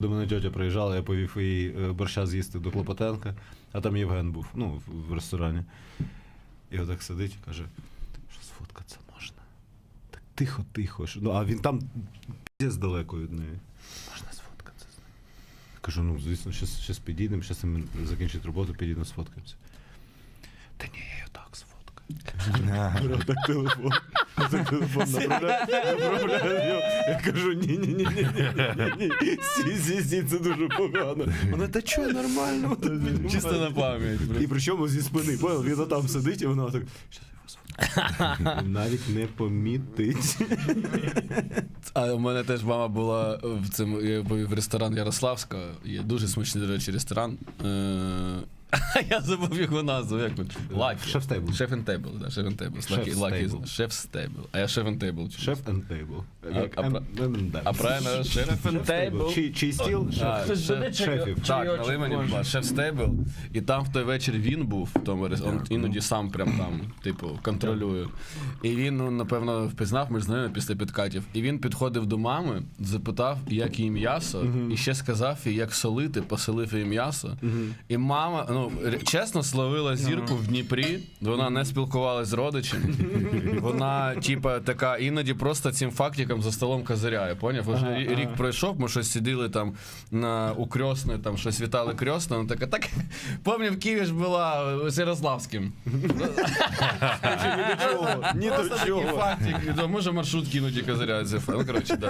До мене тьотя приїжджала, я повів їй е, борща з'їсти до Клопотенка, а там Євген був, ну, в- ресторані. І отак сидить і каже: що сфоткатися можна? Так тихо, тихо. що- Ну, а він там піздець далеко від неї. Можна сфоткатися з нею. Кажу, ну, звісно, щас підійдемо, він закінчить роботу, підійдемо сфоткаємося. Та ні, я так сфоткаю. Так телефон. Так телефон направляю, направляю. Я кажу, ні, ні, ні, ні, ні, ні, ні. Сі, сі, сі, це дуже погано. Вона, та чого, нормально. Чисто на пам'ять. І причому зі спини, понял? Він там сидить, і вона так. «Щас я. Навіть не помітить. А у мене теж мама була в цьому я був в ресторан Ярославська. Є дуже смачний, до речі, ресторан. Е, Я забув його назву, як? Лакі. Шеф Тейбл. Шеф and Table, да, Шеф and Table. Шеф Лакі, Лакі, Шеф Table. А я Шеф and Table. чую. Шеф and table. А- правильно, Шеф and Table. Чи, стіл? Шефів. Так, на мені була шеф стейбл. І там в той вечір він був, в тому він іноді сам прям там, типу, контролює. І він, ну, напевно, впізнав, ми ж знайомі після підкатів. І він підходив до мами, запитав, як їй м'ясо, і ще сказав їй, як солити, поселив їй м'ясо. І мама, ну, чесно, словила зірку в Дніпрі, вона не спілкувалася з родичем. Вона, типа, така іноді просто цим фактиком за столом козиряє. Поняв? Уже рі- рік пройшов, ми щось сиділи там на у там щось вітали крьосна. Вона така, так пам'ятаю, в Києві ж була з Ярославським. Ні до чого. Ні Просто до такий чого. Може маршрутки іноді козиряють. Ну, коротше, да.